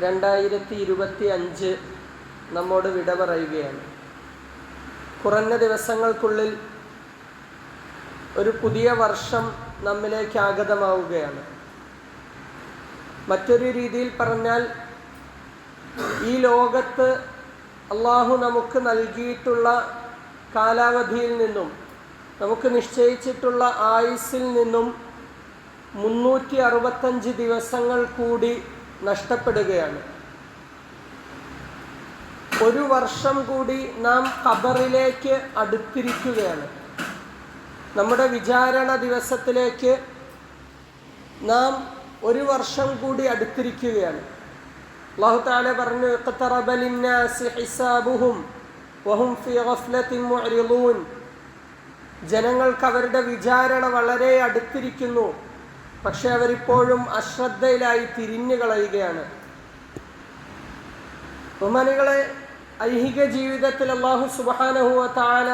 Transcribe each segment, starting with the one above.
രണ്ടായിരത്തി ഇരുപത്തി അഞ്ച് നമ്മോട് വിട പറയുകയാണ്. കുറഞ്ഞ ദിവസങ്ങൾക്കുള്ളിൽ ഒരു പുതിയ വർഷം നമ്മിലേക്ക് ആഗതമാവുകയാണ് മറ്റൊരു രീതിയിൽ പറഞ്ഞാൽ ഈ ലോകത്ത് അള്ളാഹു നമുക്ക് നൽകിയിട്ടുള്ള കാലാവധിയിൽ നിന്നും നമുക്ക് നിശ്ചയിച്ചിട്ടുള്ള ആയുസ്സിൽ നിന്നും മുന്നൂറ്റി അറുപത്തഞ്ച് ദിവസങ്ങൾ കൂടി നഷ്ടപ്പെടുകയാണ്. ഒരു വർഷം കൂടി നാം ഖബറിലേക്ക് അടുത്തിരിക്കുകയാണ്. നമ്മുടെ വിചാരണ ദിവസത്തിലേക്ക് നാം ഒരു വർഷം കൂടി അടുത്തിരിക്കുകയാണ്. ലഹുതാല താല പറഞ്ഞു. ജനങ്ങൾക്ക് അവരുടെ വിചാരണ വളരെ അടുത്തിരിക്കുന്നു. പക്ഷെ അവരിപ്പോഴും അശ്രദ്ധയിലായി തിരിഞ്ഞു കളയുകയാണ്. ബഹുമാനികളെ ഐഹിക ജീവിതത്തിൽ അള്ളാഹു സുബാനഹുവ താല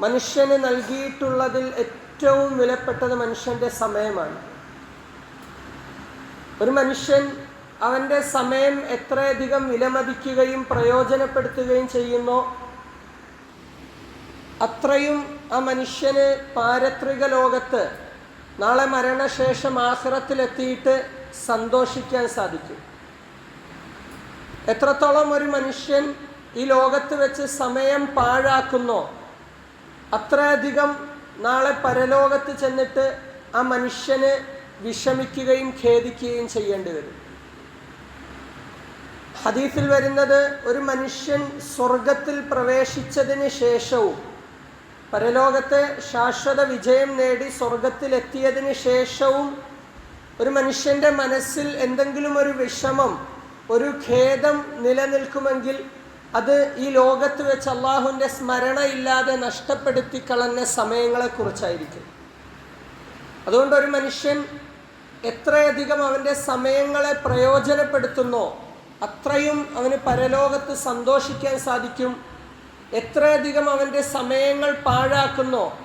മനുഷ്യന് നൽകിയിട്ടുള്ളതിൽ ഏറ്റവും വിലപ്പെട്ടത് മനുഷ്യന്റെ സമയമാണ്. ഒരു മനുഷ്യൻ അവന്റെ സമയം എത്രയധികം വിലമതിക്കുകയും പ്രയോജനപ്പെടുത്തുകയും ചെയ്യുന്നു അത്രയും ആ മനുഷ്യന് പാരത്രിക ലോകത്ത് നാളെ മരണശേഷം ആഹ്റത്തിലെത്തിയിട്ട് സന്തോഷിക്കാൻ സാധിക്കും. എത്രത്തോളം ഒരു മനുഷ്യൻ ഈ ലോകത്ത് വെച്ച് സമയം പാഴാക്കുന്നോ അത്രയധികം നാളെ പരലോകത്ത് ചെന്നിട്ട് ആ മനുഷ്യന് വിഷമിക്കുകയും ഖേദിക്കുകയും ചെയ്യേണ്ടി വരും. ഹദീഫിൽ വരുന്നത് ഒരു മനുഷ്യൻ സ്വർഗത്തിൽ പ്രവേശിച്ചതിന് ശേഷവും പരലോകത്തെ ശാശ്വത വിജയം നേടി സ്വർഗത്തിലെത്തിയതിന് ശേഷവും ഒരു മനുഷ്യന്റെ മനസ്സിൽ എന്തെങ്കിലും ഒരു വിഷമം ഒരു ഖേദം നിലനിൽക്കുമെങ്കിൽ അത് ഈ ലോകത്ത് വെച്ച് അള്ളാഹുവിന്റെ സ്മരണയില്ലാതെ നഷ്ടപ്പെടുത്തി കളഞ്ഞ സമയങ്ങളെക്കുറിച്ചായിരിക്കും. അതുകൊണ്ട് ഒരു മനുഷ്യൻ എത്രയധികം അവന്റെ സമയങ്ങളെ പ്രയോജനപ്പെടുത്തുന്നോ അത്രയും അവന് പരലോകത്ത് സന്തോഷിക്കാൻ സാധിക്കും എത്രയധികം അവന്റെ സമയങ്ങൾ പാഴാക്കുന്നോ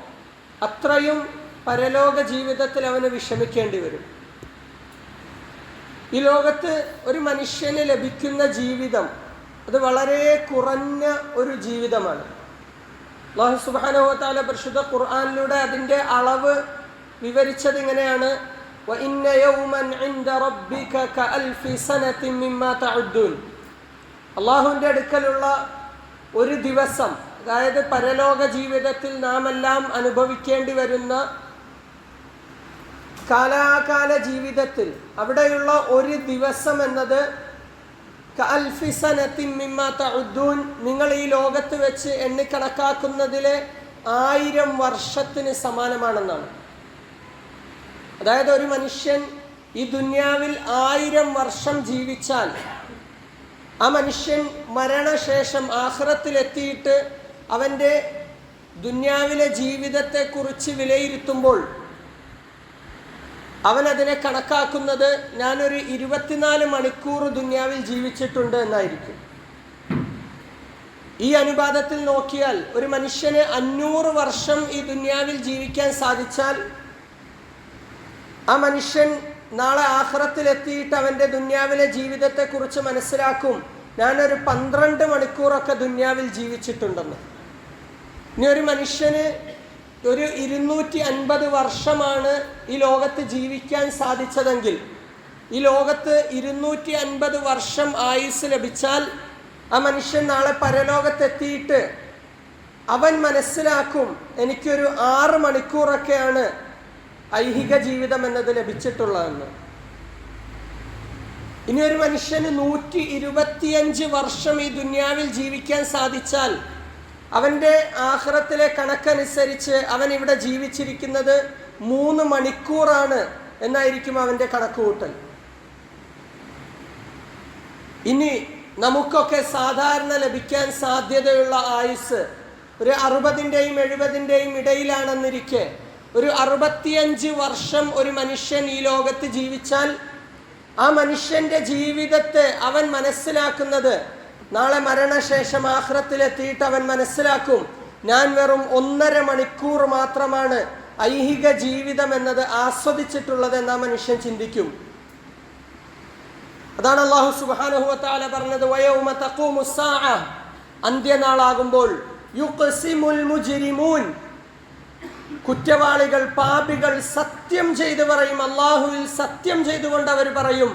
അത്രയും പരലോക ജീവിതത്തിൽ അവന് വിഷമിക്കേണ്ടി വരും. ഈ ലോകത്ത് ഒരു മനുഷ്യന് ലഭിക്കുന്ന ജീവിതം അത് വളരെ കുറഞ്ഞ ഒരു ജീവിതമാണ്. അള്ളാഹു സുബാനുഹത്താല പരിശുദ്ധ ഖുർആാനിലൂടെ അതിന്റെ അളവ് വിവരിച്ചത് ഇങ്ങനെയാണ്. അള്ളാഹുവിന്റെ അടുക്കലുള്ള ഒരു ദിവസം അതായത് പരലോക ജീവിതത്തിൽ നാം എല്ലാം അനുഭവിക്കേണ്ടി വരുന്ന കാലാകാല ജീവിതത്തിൽ അവിടെയുള്ള ഒരു ദിവസം എന്നത് നിങ്ങൾ ഈ ലോകത്ത് വെച്ച് എണ്ണിക്കണക്കാക്കുന്നതിലെ ആയിരം വർഷത്തിന് സമാനമാണെന്നാണ്. അതായത് ഒരു മനുഷ്യൻ ഈ ദുന്യാവിൽ ആയിരം വർഷം ജീവിച്ചാൽ ആ മനുഷ്യൻ മരണശേഷം ആഹ്റത്തിലെത്തിയിട്ട് അവന്റെ ദുന്യാവിലെ ജീവിതത്തെക്കുറിച്ച് വിലയിരുത്തുമ്പോൾ അവൻ അതിനെ കണക്കാക്കുന്നത് ഞാനൊരു ഇരുപത്തിനാല് മണിക്കൂർ ദുന്യാവിൽ ജീവിച്ചിട്ടുണ്ട് എന്നായിരിക്കും. ഈ അനുപാതത്തിൽ നോക്കിയാൽ ഒരു മനുഷ്യന് അഞ്ഞൂറ് വർഷം ഈ ദുന്യാവിൽ ജീവിക്കാൻ സാധിച്ചാൽ ആ മനുഷ്യൻ നാളെ ആഹ്റത്തിലെത്തിയിട്ട് അവന്റെ ദുന്യാവിലെ ജീവിതത്തെക്കുറിച്ച് മനസ്സിലാക്കും. ഞാനൊരു പന്ത്രണ്ട് മണിക്കൂറൊക്കെ ദുന്യാവിൽ ജീവിച്ചിട്ടുണ്ടെന്ന്. ഇനി ഒരു മനുഷ്യന് ഒരു ഇരുന്നൂറ്റി അൻപത് വർഷമാണ് ഈ ലോകത്ത് ജീവിക്കാൻ സാധിച്ചതെങ്കിൽ ഈ ലോകത്ത് ഇരുന്നൂറ്റി അൻപത് വർഷം ആയുസ് ലഭിച്ചാൽ ആ മനുഷ്യൻ നാളെ പരലോകത്തെത്തിയിട്ട് അവൻ മനസ്സിലാക്കും എനിക്കൊരു ആറ് മണിക്കൂറൊക്കെയാണ് ഐഹിക ജീവിതം എന്നത് ലഭിച്ചിട്ടുള്ളതെന്ന്. ഇനി ഒരു മനുഷ്യന് നൂറ്റി ഇരുപത്തിയഞ്ച് വർഷം ഈ ദുന്യാവിൽ ജീവിക്കാൻ സാധിച്ചാൽ അവന്റെ ആഹ്റത്തിലെ കണക്കനുസരിച്ച് അവൻ ഇവിടെ ജീവിച്ചിരിക്കുന്നത് മൂന്ന് മണിക്കൂറാണ് എന്നായിരിക്കും അവന്റെ കണക്കുകൂട്ടൽ. ഇനി നമുക്കൊക്കെ സാധാരണ ലഭിക്കാൻ സാധ്യതയുള്ള ആയുസ് ഒരു അറുപതിന്റെയും എഴുപതിന്റെയും ഇടയിലാണെന്നിരിക്കെ ഒരു അറുപത്തിയഞ്ച് വർഷം ഒരു മനുഷ്യൻ ഈ ലോകത്ത് ജീവിച്ചാൽ ആ മനുഷ്യന്റെ ജീവിതത്തെ അവൻ മനസ്സിലാക്കുന്നത് നാളെ മരണശേഷം ആഹ്റത്തിലെത്തിയിട്ട് അവൻ മനസ്സിലാക്കും ഞാൻ വെറും ഒന്നര മണിക്കൂർ മാത്രമാണ് ഐഹിക ജീവിതം എന്നത് ആസ്വദിച്ചിട്ടുള്ളത് എന്ന് മനുഷ്യൻ ചിന്തിക്കും അതാണ് അള്ളാഹു സുബാനഹുവത്താല പറഞ്ഞത് വയൗമ. അന്ത്യനാളാകുമ്പോൾ കുറ്റവാളികൾ പാപികൾ സത്യം ചെയ്തു പറയും അള്ളാഹുവിൽ സത്യം ചെയ്തുകൊണ്ട് അവർ പറയും.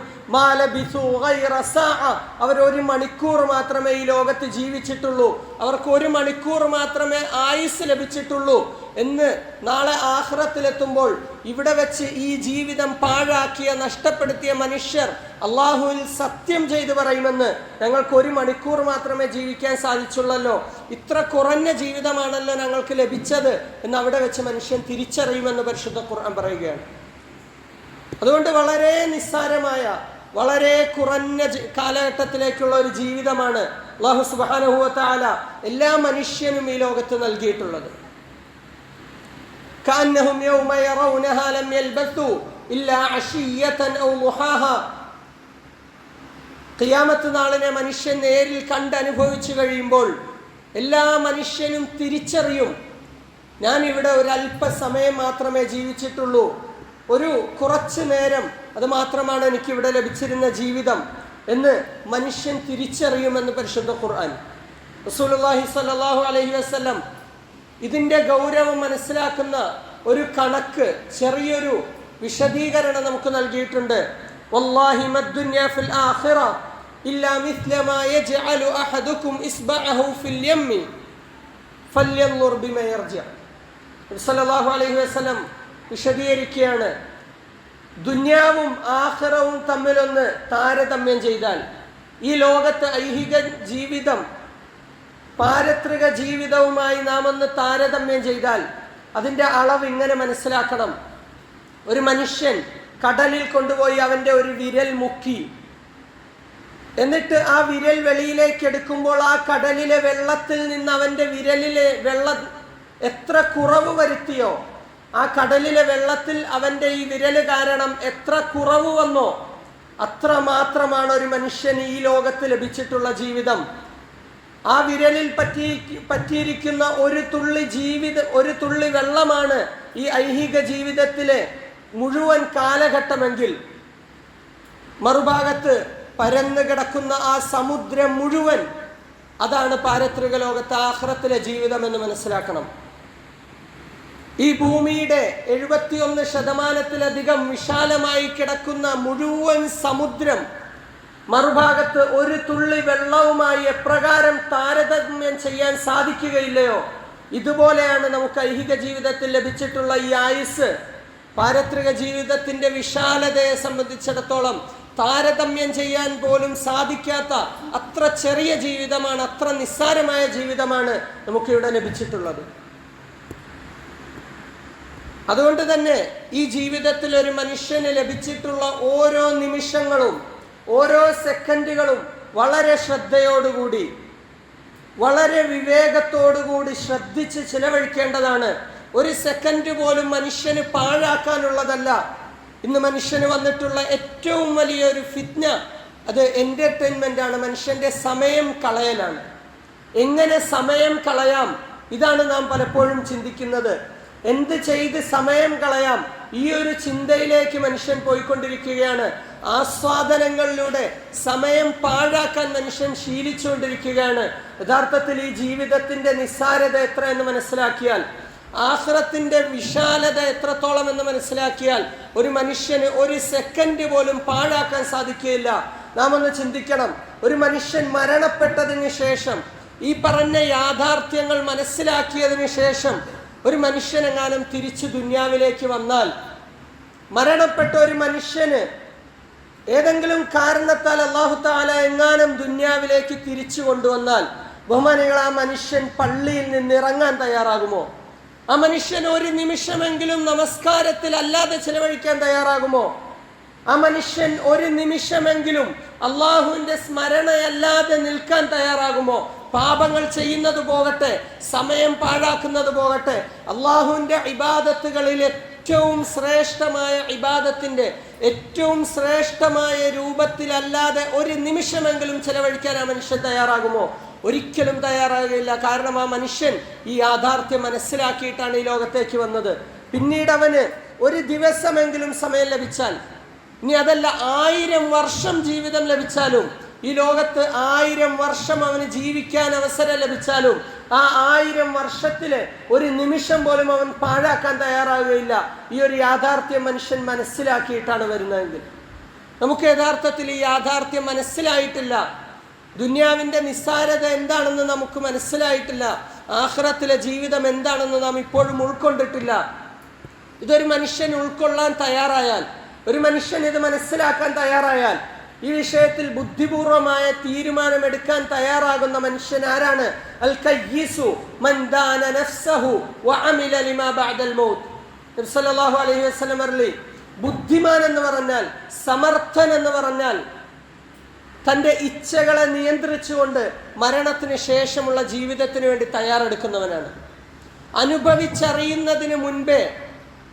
അവർ ഒരു മണിക്കൂർ മാത്രമേ ഈ ലോകത്ത് ജീവിച്ചിട്ടുള്ളൂ. അവർക്ക് ഒരു മണിക്കൂർ മാത്രമേ ആയുസ് ലഭിച്ചിട്ടുള്ളൂ. എന്ന് നാളെ ആഹ്റത്തിലെത്തുമ്പോൾ ഇവിടെ വെച്ച് ഈ ജീവിതം പാഴാക്കിയ നഷ്ടപ്പെടുത്തിയ മനുഷ്യർ അള്ളാഹുവിൽ സത്യം ചെയ്തു പറയുമെന്ന് ഞങ്ങൾക്ക് ഒരു മണിക്കൂർ മാത്രമേ ജീവിക്കാൻ സാധിച്ചുള്ളല്ലോ. ഇത്ര കുറഞ്ഞ ജീവിതമാണല്ലോ ഞങ്ങൾക്ക് ലഭിച്ചത് എന്ന് അവിടെ വെച്ച് മനുഷ്യൻ തിരിച്ചറിയുമെന്ന് പരിശുദ്ധ ഖുർആൻ പറയുകയാണ്. അതുകൊണ്ട് വളരെ നിസ്സാരമായ വളരെ കുറഞ്ഞ ജി- കാലഘട്ടത്തിലേക്കുള്ള ഒരു ജീവിതമാണ് അള്ളാഹു സുബാനഹുവത്താല എല്ലാ മനുഷ്യനും ഈ ലോകത്ത് നൽകിയിട്ടുള്ളത് كأنهم يوم يرونها لم يلبثوا إلا عشية أو ضحاها ഖിയാമത്ത് നാളിനെ മനുഷ്യൻ നേരിൽ കണ്ടനുഭവിച്ചു കഴിയുമ്പോൾ എല്ലാ മനുഷ്യനും തിരിച്ചറിയും ഞാൻ ഇവിടെ ഒരു അല്പസമയം മാത്രമേ ജീവിച്ചിട്ടുള്ളൂ ഒരു കുറച്ചു നേരം അത് മാത്രമാണ് എനിക്കിവിടെ ലഭിച്ചിരുന്ന ജീവിതം എന്ന് മനുഷ്യൻ തിരിച്ചറിയുമെന്ന് പരിശുദ്ധ ഖുർആൻ. റസൂലുള്ളാഹി സ്വല്ലല്ലാഹു അലൈഹി വസല്ലം ഇതിന്റെ ഗൗരവം മനസ്സിലാക്കുന്ന ഒരു കണക്ക് ചെറിയൊരു വിശദീകരണം നമുക്ക് നൽകിയിട്ടുണ്ട്. വിശദീകരിക്കുകയാണ്. ദുന്യാവും ആഹ്റവും തമ്മിലൊന്ന് താരതമ്യം ചെയ്താൽ ഈ ലോകത്ത് ഐഹിക ജീവിതം പാരത്രിക ജീവിതവുമായി നാം ഒന്ന് താരതമ്യം ചെയ്താൽ അതിന്റെ അളവ് ഇങ്ങനെ മനസ്സിലാക്കണം. ഒരു മനുഷ്യൻ കടലിൽ കൊണ്ടുപോയി അവന്റെ ഒരു വിരൽ മുക്കി. എന്നിട്ട് ആ വിരൽ വെളിയിലേക്ക് എടുക്കുമ്പോൾ ആ കടലിലെ വെള്ളത്തിൽ നിന്ന് അവന്റെ വിരലിലെ വെള്ളം എത്ര കുറവ് വരുത്തിയോ? ആ കടലിലെ വെള്ളത്തിൽ അവന്റെ ഈ വിരൽ കാരണം എത്ര കുറവ് വന്നോ അത്ര മാത്രമാണ് ഒരു മനുഷ്യൻ ഈ ലോകത്ത് ലഭിച്ചിട്ടുള്ള ജീവിതം. ആ വിരലിൽ പറ്റി പറ്റിയിരിക്കുന്ന ഒരു തുള്ളി ജീവിത ഒരു തുള്ളി വെള്ളമാണ് ഈ ഐഹിക ജീവിതത്തിലെ മുഴുവൻ കാലഘട്ടമെങ്കിൽ. മറുഭാഗത്ത് പരന്നു കിടക്കുന്ന ആ സമുദ്രം മുഴുവൻ അതാണ് പാരത്രിക ലോകത്തെ ആഹ്റത്തിലെ ജീവിതം എന്ന് മനസ്സിലാക്കണം. ഈ ഭൂമിയുടെ എഴുപത്തിയൊന്ന് ശതമാനത്തിലധികം വിശാലമായി കിടക്കുന്ന മുഴുവൻ സമുദ്രം മറുഭാഗത്ത് ഒരു തുള്ളി വെള്ളവുമായി എപ്രകാരം താരതമ്യം ചെയ്യാൻ സാധിക്കുകയില്ലയോ? ഇതുപോലെയാണ് നമുക്ക് ഐഹിക ജീവിതത്തിൽ ലഭിച്ചിട്ടുള്ള ഈ ആയുസ്. പാരത്രിക ജീവിതത്തിന്റെ വിശാലതയെ സംബന്ധിച്ചിടത്തോളം താരതമ്യം ചെയ്യാൻ പോലും സാധിക്കാത്ത അത്ര ചെറിയ ജീവിതമാണ് അത്ര നിസ്സാരമായ ജീവിതമാണ് നമുക്കിവിടെ ലഭിച്ചിട്ടുള്ളത്. അതുകൊണ്ട് തന്നെ ഈ ജീവിതത്തിൽ ഒരു മനുഷ്യന് ലഭിച്ചിട്ടുള്ള ഓരോ നിമിഷങ്ങളും ഓരോ സെക്കൻഡുകളും വളരെ ശ്രദ്ധയോടുകൂടി വളരെ വിവേകത്തോടുകൂടി ശ്രദ്ധിച്ച് ചിലവഴിക്കേണ്ടതാണ്. ഒരു സെക്കൻഡ് പോലും മനുഷ്യന് പാഴാക്കാനുള്ളതല്ല. ഇന്ന് മനുഷ്യന് വന്നിട്ടുള്ള ഏറ്റവും വലിയൊരു ഫിത്ന അത് എന്റർടൈൻമെന്റ് ആണ് മനുഷ്യന്റെ സമയം കളയലാണ്. എങ്ങനെ സമയം കളയാം? ഇതാണ് നാം പലപ്പോഴും ചിന്തിക്കുന്നത്. എന്ത് ചെയ്ത് സമയം കളയാം? ഈ ഒരു ചിന്തയിലേക്ക് മനുഷ്യൻ പോയിക്കൊണ്ടിരിക്കുകയാണ്. ആസ്വാദനങ്ങളിലൂടെ സമയം പാഴാക്കാൻ മനുഷ്യൻ ശീലിച്ചുകൊണ്ടിരിക്കുകയാണ്. യഥാർത്ഥത്തിൽ ഈ ജീവിതത്തിന്റെ നിസ്സാരത എത്ര എന്ന് മനസ്സിലാക്കിയാൽ ആസുരത്തിന്റെ വിശാലത എത്രത്തോളം എന്ന് മനസ്സിലാക്കിയാൽ ഒരു മനുഷ്യന് ഒരു സെക്കൻഡ് പോലും പാഴാക്കാൻ സാധിക്കുകയില്ല. നാം ഒന്ന് ചിന്തിക്കണം. ഒരു മനുഷ്യൻ മരണപ്പെട്ടതിന് ശേഷം ഈ പറഞ്ഞ യാഥാർത്ഥ്യങ്ങൾ മനസ്സിലാക്കിയതിന് ശേഷം ഒരു മനുഷ്യനെങ്ങാനും തിരിച്ചു ദുന്യാവിലേക്ക് വന്നാൽ മരണപ്പെട്ട ഒരു മനുഷ്യന് ഏതെങ്കിലും കാരണത്താൽ അള്ളാഹു താല എങ്ങാനും ദുന്യാവിലേക്ക് തിരിച്ചു കൊണ്ടുവന്നാൽ ബഹുമാനികൾ ആ മനുഷ്യൻ പള്ളിയിൽ നിന്ന് ഇറങ്ങാൻ തയ്യാറാകുമോ? ആ മനുഷ്യൻ ഒരു നിമിഷമെങ്കിലും നമസ്കാരത്തിൽ അല്ലാതെ ചിലവഴിക്കാൻ തയ്യാറാകുമോ? ആ മനുഷ്യൻ ഒരു നിമിഷമെങ്കിലും അള്ളാഹുവിന്റെ സ്മരണയല്ലാതെ നിൽക്കാൻ തയ്യാറാകുമോ? പാപങ്ങൾ ചെയ്യുന്നത് പോകട്ടെ സമയം പാഴാക്കുന്നത് പോകട്ടെ അള്ളാഹുവിന്റെ ഇബാദത്തുകളിൽ ഏറ്റവും ശ്രേഷ്ഠമായ ഇബാദത്തിന്റെ ഏറ്റവും ശ്രേഷ്ഠമായ രൂപത്തിലല്ലാതെ ഒരു നിമിഷമെങ്കിലും ചെലവഴിക്കാൻ ആ മനുഷ്യൻ തയ്യാറാകുമോ? ഒരിക്കലും തയ്യാറാകുകയില്ല. കാരണം ആ മനുഷ്യൻ ഈ യാഥാർത്ഥ്യം മനസ്സിലാക്കിയിട്ടാണ് ഈ ലോകത്തേക്ക് വന്നത്. പിന്നീട് അവന് ഒരു ദിവസമെങ്കിലും സമയം ലഭിച്ചാൽ ഇനി അതല്ല ആയിരം വർഷം ജീവിതം ലഭിച്ചാലും ഈ ലോകത്ത് ആയിരം വർഷം അവന് ജീവിക്കാൻ അവസരം ലഭിച്ചാലും ആ ആയിരം വർഷത്തിൽ ഒരു നിമിഷം പോലും അവൻ പാഴാക്കാൻ തയ്യാറാകുകയില്ല ഈ ഒരു യാഥാർത്ഥ്യം മനുഷ്യൻ മനസ്സിലാക്കിയിട്ടാണ് വരുന്നതെങ്കിൽ. നമുക്ക് യഥാർത്ഥത്തിൽ ഈ യാഥാർത്ഥ്യം മനസ്സിലായിട്ടില്ല. ദുന്യാവിന്റെ നിസ്സാരത എന്താണെന്ന് നമുക്ക് മനസ്സിലായിട്ടില്ല. ആഹ്റത്തിലെ ജീവിതം എന്താണെന്ന് നാം ഇപ്പോഴും ഉൾക്കൊണ്ടിട്ടില്ല. ഇതൊരു മനുഷ്യൻ ഉൾക്കൊള്ളാൻ തയ്യാറായാൽ ഒരു മനുഷ്യൻ ഇത് മനസ്സിലാക്കാൻ തയ്യാറായാൽ ഈ വിഷയത്തിൽ ബുദ്ധിപൂർവമായ തീരുമാനമെടുക്കാൻ തയ്യാറാകുന്ന മനുഷ്യൻ ആരാണ്? അൽ കയ്യിസു മൻ ദാന നഫ്സഹു വഅമില ലിമാ ബഅദൽ മൗത്ത്. നബി സല്ലല്ലാഹു അലൈഹി വസല്ലം അർലി ബുദ്ധിമാൻ എന്ന് പറഞ്ഞാൽ സമർത്ഥൻ എന്ന് പറഞ്ഞാൽ തന്റെ ഇച്ഛകളെ നിയന്ത്രിച്ചുകൊണ്ട് മരണത്തിന് ശേഷമുള്ള ജീവിതത്തിന് വേണ്ടി തയ്യാറെടുക്കുന്നവനാണ്. അനുഭവിച്ചറിയുന്നതിന് മുൻപേ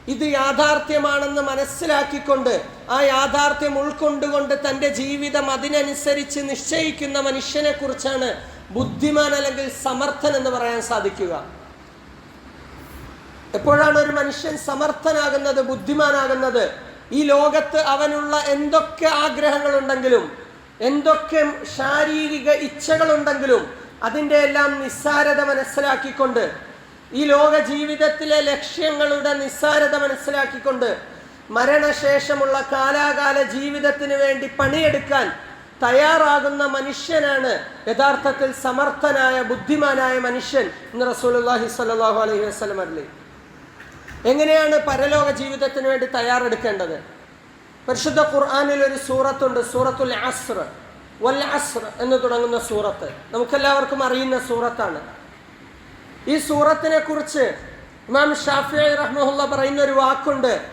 ഇത് യാഥാർത്ഥ്യമാണെന്ന് മനസ്സിലാക്കിക്കൊണ്ട് ആ യാഥാർത്ഥ്യം ഉൾക്കൊണ്ടുകൊണ്ട് തന്റെ ജീവിതം അതിനനുസരിച്ച് നിശ്ചയിക്കുന്ന മനുഷ്യനെ കുറിച്ചാണ് ബുദ്ധിമാൻ അല്ലെങ്കിൽ സമർത്ഥൻ എന്ന് പറയാൻ സാധിക്കുക. എപ്പോഴാണ് ഒരു മനുഷ്യൻ സമർത്ഥനാകുന്നത് ബുദ്ധിമാനാകുന്നത്? ഈ ലോകത്ത് അവനുള്ള എന്തൊക്കെ ആഗ്രഹങ്ങളുണ്ടെങ്കിലും എന്തൊക്കെ ശാരീരിക ഇച്ഛകളുണ്ടെങ്കിലും അതിന്റെ എല്ലാം നിസ്സാരത മനസ്സിലാക്കിക്കൊണ്ട് ഈ ലോക ജീവിതത്തിലെ ലക്ഷ്യങ്ങളുടെ നിസ്സാരത മനസ്സിലാക്കിക്കൊണ്ട് മരണശേഷമുള്ള കാലാകാല ജീവിതത്തിന് വേണ്ടി പണിയെടുക്കാൻ തയ്യാറാകുന്ന മനുഷ്യനാണ് യഥാർത്ഥത്തിൽ സമർത്ഥനായ ബുദ്ധിമാനായ മനുഷ്യൻ എന്ന് റസൂലുള്ളാഹി സ്വല്ലല്ലാഹു അലൈഹി വസല്ലം അല്ലെ എങ്ങനെയാണ് പരലോക ജീവിതത്തിന് വേണ്ടി തയ്യാറെടുക്കേണ്ടത്? പരിശുദ്ധ ഖുർആാനിൽ ഒരു സൂറത്തുണ്ട് സൂറത്തുൽ അസ്ർ. വൽ അസ്ർ എന്ന് തുടങ്ങുന്ന സൂറത്ത്. നമുക്കെല്ലാവർക്കും അറിയുന്ന സൂറത്താണ്. ഈ സൂറത്തിനെ കുറിച്ച് ഇമാം ഷാഫി റഹ്മുല്ല പറയുന്ന ഒരു വാക്കുണ്ട്.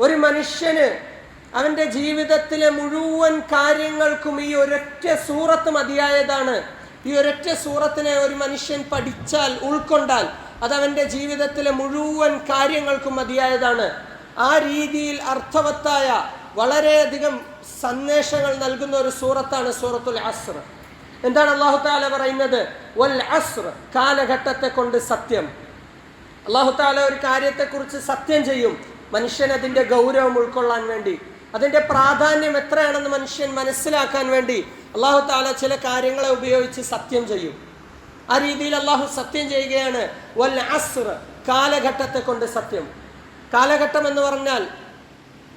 ഒരു മനുഷ്യന് അവന്റെ ജീവിതത്തിലെ മുഴുവൻ കാര്യങ്ങൾക്കും ഈ ഒരൊറ്റ സൂറത്ത് മതിയായതാണ്. ഈ ഒരൊറ്റ സൂറത്തിനെ ഒരു മനുഷ്യൻ പഠിച്ചാൽ ഉൾക്കൊണ്ടാൽ അത് അവന്റെ ജീവിതത്തിലെ മുഴുവൻ കാര്യങ്ങൾക്കും മതിയായതാണ്. ആ രീതിയിൽ അർത്ഥവത്തായ വളരെയധികം സന്ദേശങ്ങൾ നൽകുന്ന ഒരു സൂറത്താണ് സൂറത്തുൽ അസ്ർ. എന്താണ് അള്ളാഹു താല പറയുന്നത്? വൽ അസ്ർ കാലഘട്ടത്തെ കൊണ്ട് സത്യം. അള്ളാഹു താല ഒരു കാര്യത്തെക്കുറിച്ച് സത്യം ചെയ്യും. മനുഷ്യൻ അതിന്റെ ഗൗരവം ഉൾക്കൊള്ളാൻ വേണ്ടി. അതിന്റെ പ്രാധാന്യം എത്രയാണെന്ന് മനുഷ്യൻ മനസ്സിലാക്കാൻ വേണ്ടി അള്ളാഹു താല ചില കാര്യങ്ങളെ ഉപയോഗിച്ച് സത്യം ചെയ്യും. ആ രീതിയിൽ അള്ളാഹു സത്യം ചെയ്യുകയാണ്. വൽ അസ്ർ കാലഘട്ടത്തെ കൊണ്ട് സത്യം. കാലഘട്ടം എന്ന് പറഞ്ഞാൽ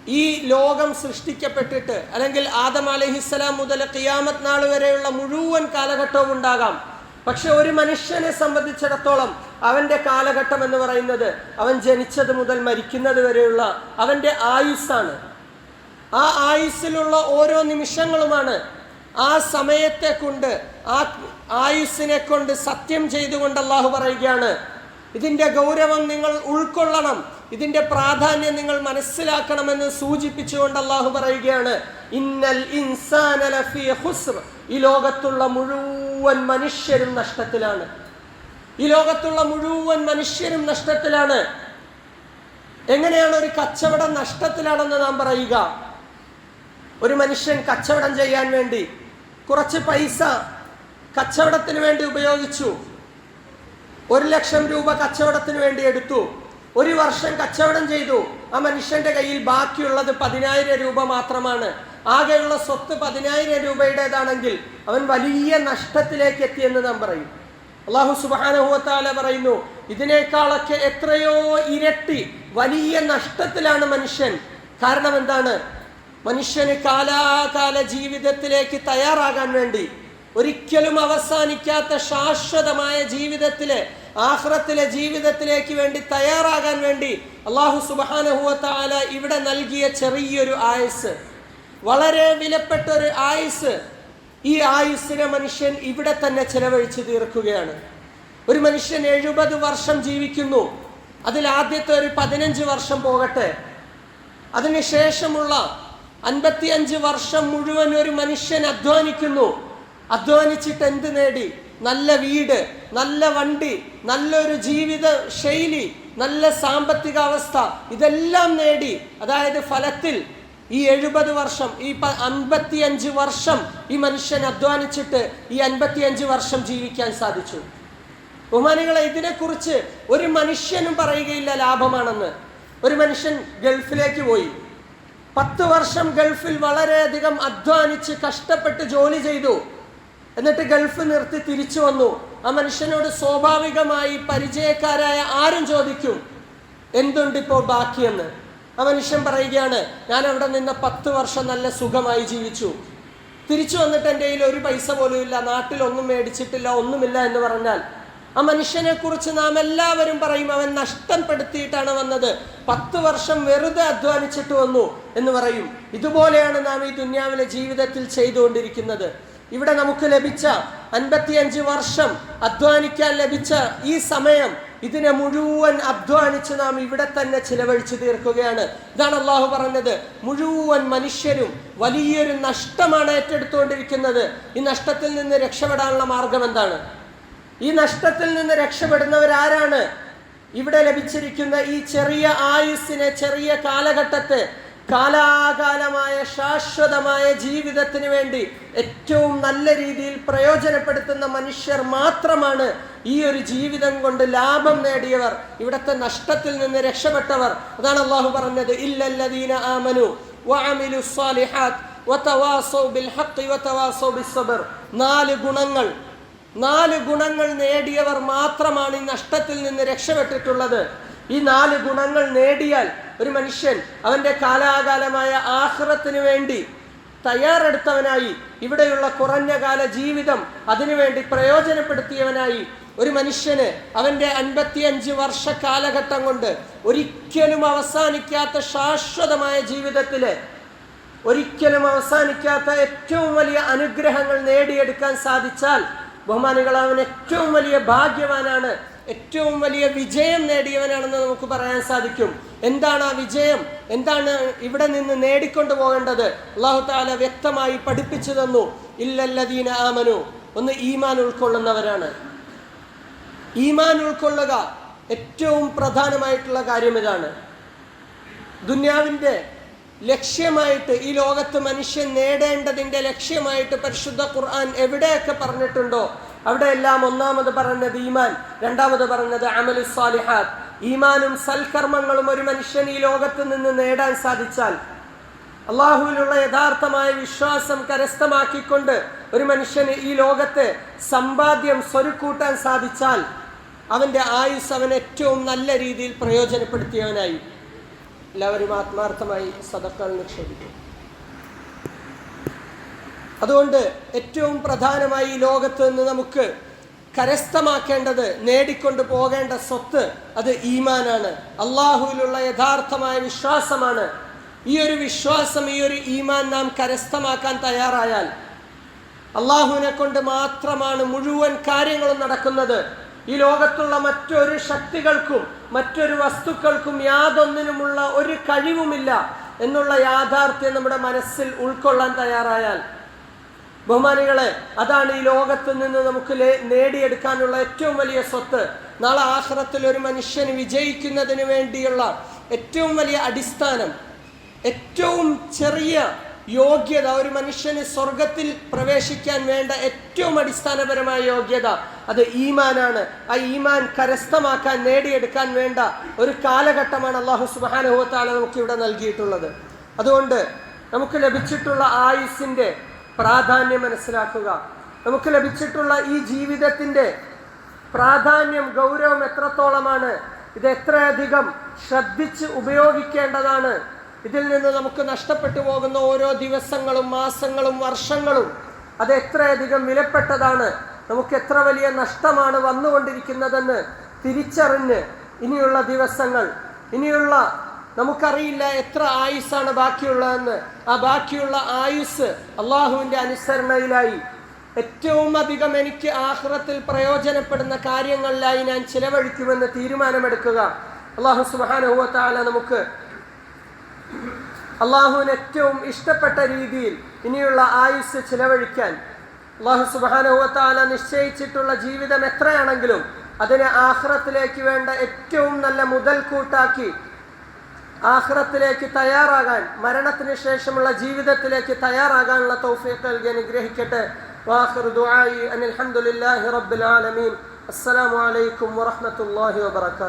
ഈ ലോകം സൃഷ്ടിക്കപ്പെട്ടിട്ട് അല്ലെങ്കിൽ ആദം അലഹിസ്സലാം മുതൽ ഖിയാമത്ത് നാൾ വരെയുള്ള മുഴുവൻ കാലഘട്ടവും ഉണ്ടാകാം. പക്ഷെ ഒരു മനുഷ്യനെ സംബന്ധിച്ചിടത്തോളം അവന്റെ കാലഘട്ടം എന്ന് പറയുന്നത് അവൻ ജനിച്ചത് മുതൽ മരിക്കുന്നത് വരെയുള്ള അവന്റെ ആയുസ്സാണ്. ആ ആയുസ്സിലുള്ള ഓരോ നിമിഷങ്ങളുമാണ് ആ സമയത്തെ കൊണ്ട് ആ ആയുസ്സിനെ കൊണ്ട് സത്യം ചെയ്തുകൊണ്ട് അള്ളാഹു പറയുകയാണ് ഇതിന്റെ ഗൗരവം നിങ്ങൾ ഉൾക്കൊള്ളണം. ഇതിന്റെ പ്രാധാന്യം നിങ്ങൾ മനസ്സിലാക്കണമെന്ന് സൂചിപ്പിച്ചുകൊണ്ട് അള്ളാഹു പറയുകയാണ് ഇന്നൽ ഇൻസാന ഈ ലോകത്തുള്ള മുഴുവൻ മനുഷ്യരും നഷ്ടത്തിലാണ്. ഈ ലോകത്തുള്ള മുഴുവൻ മനുഷ്യരും നഷ്ടത്തിലാണ്. എങ്ങനെയാണ് ഒരു കച്ചവടം നഷ്ടത്തിലാണെന്ന് നാം പറയുക? ഒരു മനുഷ്യൻ കച്ചവടം ചെയ്യാൻ വേണ്ടി കുറച്ച് പൈസ കച്ചവടത്തിന് വേണ്ടി ഉപയോഗിച്ചു. ഒരു ലക്ഷം രൂപ കച്ചവടത്തിന് വേണ്ടി എടുത്തു. ഒരു വർഷം കച്ചവടം ചെയ്തു. ആ മനുഷ്യന്റെ കയ്യിൽ ബാക്കിയുള്ളത് പതിനായിരം രൂപ മാത്രമാണ്. ആകെയുള്ള സ്വത്ത് പതിനായിരം രൂപയുടേതാണെങ്കിൽ അവൻ വലിയ നഷ്ടത്തിലേക്ക് എത്തിയെന്ന് നാം പറയും. അള്ളാഹു സുബാനഹുവത്താല പറയുന്നു ഇതിനേക്കാളൊക്കെ എത്രയോ ഇരട്ടി വലിയ നഷ്ടത്തിലാണ് മനുഷ്യൻ. കാരണം എന്താണ്? മനുഷ്യന് കാലാകാല ജീവിതത്തിലേക്ക് തയ്യാറാകാൻ വേണ്ടി ഒരിക്കലും അവസാനിക്കാത്ത ശാശ്വതമായ ജീവിതത്തിലെ ആഹ്റത്തിലെ ജീവിതത്തിലേക്ക് വേണ്ടി തയ്യാറാകാൻ വേണ്ടി അള്ളാഹു സുബാനഹുവത്താല ഇവിടെ നൽകിയ ചെറിയൊരു ആയുസ്. വളരെ വിലപ്പെട്ട ഒരു ആയുസ്. ഈ ആയുസ്സിനെ മനുഷ്യൻ ഇവിടെ തന്നെ ചെലവഴിച്ച് തീർക്കുകയാണ്. ഒരു മനുഷ്യൻ എഴുപത് വർഷം ജീവിക്കുന്നു. അതിൽ ആദ്യത്തെ ഒരു പതിനഞ്ച് വർഷം പോകട്ടെ. അതിനുശേഷമുള്ള അൻപത്തിയഞ്ച് വർഷം മുഴുവൻ ഒരു മനുഷ്യൻ അധ്വാനിക്കുന്നു. അധ്വാനിച്ചിട്ട് എന്ത് നേടി? നല്ല വീട് നല്ല വണ്ടി നല്ലൊരു ജീവിത ശൈലി നല്ല സാമ്പത്തിക അവസ്ഥ ഇതെല്ലാം നേടി അതായത് ഫലത്തിൽ ഈ എഴുപത് വർഷം ഈ അൻപത്തിയഞ്ച് വർഷം ഈ മനുഷ്യൻ അധ്വാനിച്ചിട്ട് ഈ അൻപത്തിയഞ്ച് വർഷം ജീവിക്കാൻ സാധിച്ചു. ബഹുമാനികളെ ഇതിനെക്കുറിച്ച് ഒരു മനുഷ്യനും പറയുകയില്ല ലാഭമാണെന്ന്. ഒരു മനുഷ്യൻ ഗൾഫിലേക്ക് പോയി. പത്ത് വർഷം ഗൾഫിൽ വളരെയധികം അധ്വാനിച്ച് കഷ്ടപ്പെട്ട് ജോലി ചെയ്തു. എന്നിട്ട് ഗൾഫ് നിർത്തി തിരിച്ചു വന്നു. ആ മനുഷ്യനോട് സ്വാഭാവികമായി പരിചയക്കാരായ ആരും ചോദിക്കും എന്തുണ്ട് ഇപ്പോൾ ബാക്കിയെന്ന്? ആ മനുഷ്യൻ പറയുകയാണ് ഞാൻ അവിടെ നിന്ന് പത്ത് വർഷം നല്ല സുഖമായി ജീവിച്ചു. തിരിച്ചു വന്നിട്ട് എന്റെ കയ്യിൽ ഒരു പൈസ പോലും ഇല്ല നാട്ടിലൊന്നും മേടിച്ചിട്ടില്ല ഒന്നുമില്ല എന്ന് പറഞ്ഞാൽ ആ മനുഷ്യനെ കുറിച്ച് നാം എല്ലാവരും പറയും അവൻ നഷ്ടപ്പെടുത്തിയിട്ടാണ് വന്നത്. പത്ത് വർഷം വെറുതെ അധ്വാനിച്ചിട്ട് വന്നു എന്ന് പറയും. ഇതുപോലെയാണ് നാം ഈ ദുന്യാവിലെ ജീവിതത്തിൽ ചെയ്തുകൊണ്ടിരിക്കുന്നത്. ഇവിടെ നമുക്ക് ലഭിച്ച അൻപത്തിയഞ്ച് വർഷം അധ്വാനിക്കാൻ ലഭിച്ച ഈ സമയം ഇതിനെ മുഴുവൻ അധ്വാനിച്ച് നാം ഇവിടെ തന്നെ ചിലവഴിച്ചു തീർക്കുകയാണ്. ഇതാണ് അള്ളാഹു പറഞ്ഞത്. മുഴുവൻ മനുഷ്യരും വലിയൊരു നഷ്ടമാണ് ഏറ്റെടുത്തുകൊണ്ടിരിക്കുന്നത്. ഈ നഷ്ടത്തിൽ നിന്ന് രക്ഷപ്പെടാനുള്ള മാർഗം എന്താണ്? ഈ നഷ്ടത്തിൽ നിന്ന് രക്ഷപ്പെടുന്നവരാരാണ്? ഇവിടെ ലഭിച്ചിരിക്കുന്ന ഈ ചെറിയ ആയുസ്സിനെ ചെറിയ കാലഘട്ടത്തെ കാലാകാലമായ ശാശ്വതമായ ജീവിതത്തിന് വേണ്ടി ഏറ്റവും നല്ല രീതിയിൽ പ്രയോജനപ്പെടുത്തുന്ന മനുഷ്യർ മാത്രമാണ് ഈ ഒരു ജീവിതം കൊണ്ട് ലാഭം നേടിയവർ. ഇവിടത്തെ നഷ്ടത്തിൽ നിന്ന് രക്ഷപ്പെട്ടവർ. അതാണ് അള്ളാഹു പറഞ്ഞത് ഇല്ലല്ലദീന ആമനു വഅമിലു സ്വാലിഹാത്ത് വതവാസൗ ബിൽ ഹഖ് വതവാസൗ ബിസ്സബർ. നാല് ഗുണങ്ങൾ. നാല് ഗുണങ്ങൾ നേടിയവർ മാത്രമാണ് ഈ നഷ്ടത്തിൽ നിന്ന് രക്ഷപ്പെട്ടിട്ടുള്ളത്. ഈ നാല് ഗുണങ്ങൾ നേടിയാൽ ഒരു മനുഷ്യൻ അവന്റെ കാലാകാലമായ ആഹ്റത്തിന് വേണ്ടി തയ്യാറെടുത്തവനായി ഇവിടെയുള്ള കുറഞ്ഞ കാല ജീവിതം അതിനുവേണ്ടി പ്രയോജനപ്പെടുത്തിയവനായി ഒരു മനുഷ്യന് അവന്റെ അൻപത്തിയഞ്ച് വർഷ കാലഘട്ടം കൊണ്ട് ഒരിക്കലും അവസാനിക്കാത്ത ശാശ്വതമായ ജീവിതത്തിൽ ഒരിക്കലും അവസാനിക്കാത്ത ഏറ്റവും വലിയ അനുഗ്രഹങ്ങൾ നേടിയെടുക്കാൻ സാധിച്ചാൽ ബഹുമാനികൾ അവൻ ഏറ്റവും വലിയ ഭാഗ്യവാനാണ് ഏറ്റവും വലിയ വിജയം നേടിയവനാണെന്ന് നമുക്ക് പറയാൻ സാധിക്കും. എന്താണ് ആ വിജയം? എന്താണ് ഇവിടെ നിന്ന് നേടിക്കൊണ്ടു പോകേണ്ടത്? അള്ളാഹു താല വ്യക്തമായി പഠിപ്പിച്ചു തന്നു. ഇല്ലല്ലദീന ആമനു. ഒന്ന് ഈമാൻ ഉൾക്കൊള്ളുന്നവരാണ്. ഈമാൻ ഉൾക്കൊള്ളുക ഏറ്റവും പ്രധാനമായിട്ടുള്ള കാര്യം ഇതാണ്. ദുന്യാവിന്റെ ലക്ഷ്യമായിട്ട് ഈ ലോകത്ത് മനുഷ്യൻ നേടേണ്ടതിന്റെ ലക്ഷ്യമായിട്ട് പരിശുദ്ധ ഖുർആൻ എവിടെയൊക്കെ പറഞ്ഞിട്ടുണ്ടോ? അവിടെയെല്ലാം ഒന്നാമത് പറഞ്ഞത് ഈമാൻ രണ്ടാമത് പറഞ്ഞത് അമലു ഈമാനും സൽക്കർമ്മങ്ങളും ഒരു മനുഷ്യൻ ഈ ലോകത്ത് നിന്ന് നേടാൻ സാധിച്ചാൽ അള്ളാഹുവിലുള്ള യഥാർത്ഥമായ വിശ്വാസം കരസ്ഥമാക്കിക്കൊണ്ട് ഒരു മനുഷ്യന് ഈ ലോകത്തെ സമ്പാദ്യം സ്വരുക്കൂട്ടാൻ സാധിച്ചാൽ അവന്റെ ആയുസ് അവൻ ഏറ്റവും നല്ല രീതിയിൽ പ്രയോജനപ്പെടുത്തിയവനായി. എല്ലാവരും ആത്മാർത്ഥമായി സദക്കൾ നിക്ഷേപിക്കും. അതുകൊണ്ട് ഏറ്റവും പ്രധാനമായി ലോകത്ത് നിന്ന് നമുക്ക് കരസ്ഥമാക്കേണ്ടത് നേടിക്കൊണ്ട് പോകേണ്ട സ്വത്ത് അത് ഈമാനാണ്. അള്ളാഹുവിലുള്ള യഥാർത്ഥമായ വിശ്വാസമാണ്. ഈ ഒരു വിശ്വാസം ഈ ഒരു ഈമാൻ നാം കരസ്ഥമാക്കാൻ തയ്യാറായാൽ അള്ളാഹുവിനെ കൊണ്ട് മാത്രമാണ് മുഴുവൻ കാര്യങ്ങളും നടക്കുന്നത്. ഈ ലോകത്തുള്ള മറ്റൊരു ശക്തികൾക്കും മറ്റൊരു വസ്തുക്കൾക്കും യാതൊന്നിനുമുള്ള ഒരു കഴിവുമില്ല എന്നുള്ള യാഥാർത്ഥ്യം നമ്മുടെ മനസ്സിൽ ഉൾക്കൊള്ളാൻ തയ്യാറായാൽ ബഹുമാനികളെ അതാണ് ഈ ലോകത്ത് നിന്ന് നമുക്ക് നേടിയെടുക്കാനുള്ള ഏറ്റവും വലിയ സ്വത്ത്. നാളെ ആഹ്റത്തിൽ ഒരു മനുഷ്യന് വിജയിക്കുന്നതിന് വേണ്ടിയുള്ള ഏറ്റവും വലിയ അടിസ്ഥാനം ഏറ്റവും ചെറിയ യോഗ്യത ഒരു മനുഷ്യന് സ്വർഗത്തിൽ പ്രവേശിക്കാൻ വേണ്ട ഏറ്റവും അടിസ്ഥാനപരമായ യോഗ്യത അത് ഈമാനാണ്. ആ ഈമാൻ കരസ്ഥമാക്കാൻ നേടിയെടുക്കാൻ വേണ്ട ഒരു കാലഘട്ടമാണ് അള്ളാഹു സുബാനുഭവത്താല നമുക്ക് ഇവിടെ നൽകിയിട്ടുള്ളത്. അതുകൊണ്ട് നമുക്ക് ലഭിച്ചിട്ടുള്ള ആയുസിന്റെ പ്രാധാന്യം മനസ്സിലാക്കുക. നമുക്ക് ലഭിച്ചിട്ടുള്ള ഈ ജീവിതത്തിന്റെ പ്രാധാന്യം ഗൗരവം എത്രത്തോളമാണ്? ഇത് എത്രയധികം ശ്രദ്ധിച്ച് ഉപയോഗിക്കേണ്ടതാണ്? ഇതിൽ നിന്ന് നമുക്ക് നഷ്ടപ്പെട്ടു പോകുന്ന ഓരോ ദിവസങ്ങളും മാസങ്ങളും വർഷങ്ങളും അത് എത്രയധികം വിലപ്പെട്ടതാണ്? നമുക്ക് എത്ര വലിയ നഷ്ടമാണ് വന്നുകൊണ്ടിരിക്കുന്നതെന്ന് തിരിച്ചറിഞ്ഞ് ഇനിയുള്ള ദിവസങ്ങൾ ഇനിയുള്ള നമുക്കറിയില്ല എത്ര ആയുസ്സാണ് ബാക്കിയുള്ളതെന്ന്. ആ ബാക്കിയുള്ള ആയുസ് അള്ളാഹുവിന്റെ അനുസരണയിലായി. ഏറ്റവും അധികം എനിക്ക് ആഹ്റത്തിൽ പ്രയോജനപ്പെടുന്ന കാര്യങ്ങളിലായി ഞാൻ ചിലവഴിക്കുമെന്ന് തീരുമാനമെടുക്കുക. അള്ളാഹു സുബാനുഭവത്താല നമുക്ക് അള്ളാഹുവിന് ഏറ്റവും ഇഷ്ടപ്പെട്ട രീതിയിൽ ഇനിയുള്ള ആയുസ് ചിലവഴിക്കാൻ. അള്ളാഹു സുബാനുഭവത്താല നിശ്ചയിച്ചിട്ടുള്ള ജീവിതം എത്രയാണെങ്കിലും അതിനെ ആഹ്റത്തിലേക്ക് വേണ്ട ഏറ്റവും നല്ല മുതൽക്കൂട്ടാക്കി ആഹ്റത്തിലേക്ക് തയ്യാറാകാൻ മരണത്തിന് ശേഷമുള്ള ജീവിതത്തിലേക്ക് തയ്യാറാകാനുള്ള തൗഫീഖ് നൽകി അനുഗ്രഹിക്കട്ടെ. വാഹിർ ദുആഇ അൽഹംദുലില്ലാഹി ഹംദുലില്ലാഹി റബ്ബിൽ ആലമീൻ. അസ്സലാമു അലൈക്കും വറഹ്മത്തുള്ളാഹി വബറകാതുഹു.